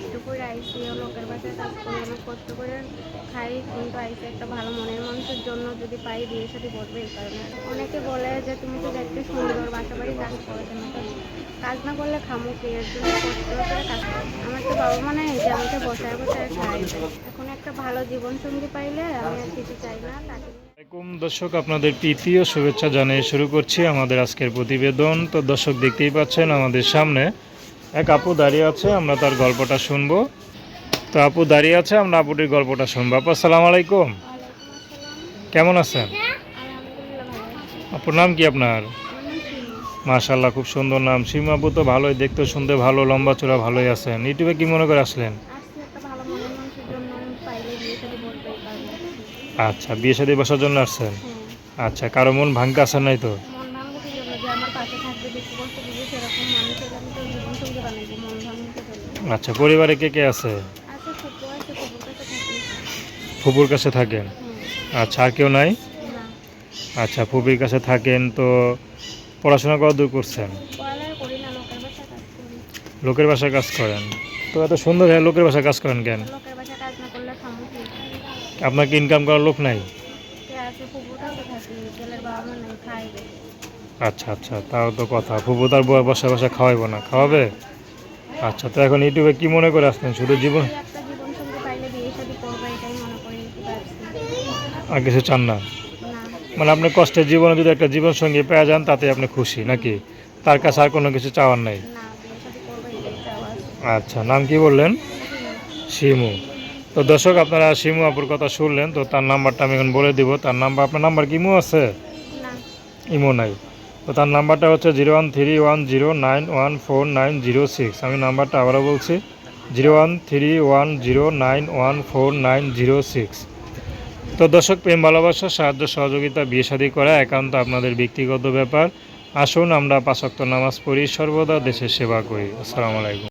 কষ্ট করে আইসি লোকের বাসায় কাজ করে, অনেক কষ্ট করে খাই, কিন্তু আইসি একটা ভালো মনের মানুষের জন্য যদি পাই বিয়ের সাথে বসবে এই কারণে। অনেকে বলে যে, তুমি তো দেখতে সুন্দর বাসা বাড়ি কাজ করো কেন কাজ না করলে খামো কি? এর জন্য কষ্ট করে কাজ করো। আমার তো বাবা মানে হয় যে আমাকে বসায় বসায় খাই এখন একটা ভালো জীবনসঙ্গী পাইলে আমি আর কিছু চাই না, তাকে নিয়ে। দর্শক, আপনাদের ও শুভেচ্ছা জানিয়ে শুরু করছি আমাদের আজকের প্রতিবেদন। তো দর্শক দেখতেই পাচ্ছেন আমাদের সামনে এক আপু দাঁড়িয়ে আছে, আমরা তার গল্পটা শুনব। তো আপু দাঁড়িয়ে আছে, আমরা আপুটির গল্পটা শুনব। আপু, আসসালামু আলাইকুম। কেমন আছেন? আপুর নাম কি আপনার? মাশাল্লাহ খুব সুন্দর নাম। সীমা আপু তো ভালোই, দেখতে, শুনতে ভালো, লম্বা চূড়া ভালোই আছেন। ইউটিউবে কি মনে করে আসলেন? সাথে আচ্ছা বিয়ে শাদী বসার জন্য আসছেন? আচ্ছা কারও মন ভাঙ্গা আছেন নাই তো? আচ্ছা পরিবারে কে কে আছে? আছে ফুপু আছে ফুপুর কাছে থাকেন? আচ্ছা আর কেউ নাই? আচ্ছা ফুপির কাছে থাকেন তো পড়াশোনা কত দূর করছেন করি লোকের বাসায় কাজ করি। করেন? তো এত সুন্দর হয়ে লোকের বাসায় কাজ করেন কেন? আপনার কি ইনকাম করার লোক নাই? আচ্ছা আচ্ছা তাও তো কথা। ফুপু তার বসে বসে খাওয়াইবো না খাওয়াবে? আচ্ছা তো এখন ইউটিউবে কি মনে করে আসলেন শুধু জীবন আর কিছু চান না? মানে আপনি কষ্টের জীবনে যদি একটা জীবন সঙ্গী পেয়ে যান তাতে আপনি খুশি নাকি? তার কাছে আর কোনো কিছু চাওয়ার নাই? আচ্ছা নাম কি বললেন? শিমু। তো দর্শক আপনারা শিমু আপুর কথা শুনলেন তো তার নাম্বারটা আমি এখন বলে দিব। তার নাম্বার আপনার নাম্বার কি ইমো আছে? ইমো নাই। তো তার নাম্বারটা হচ্ছে zero one three one zero nine one four nine zero six. আমি নাম্বারটা আবারও বলছি, zero one three one zero nine one four nine zero six. তো দর্শক, প্রেম, ভালোবাসা, সাহায্য, সহযোগিতা, বিয়ে শাদী করা একান্ত আপনাদের ব্যক্তিগত ব্যাপার। আসুন আমরা পাশক্ত নামাজ পড়ি, সর্বদা দেশের সেবা করি। আসসালামু আলাইকুম।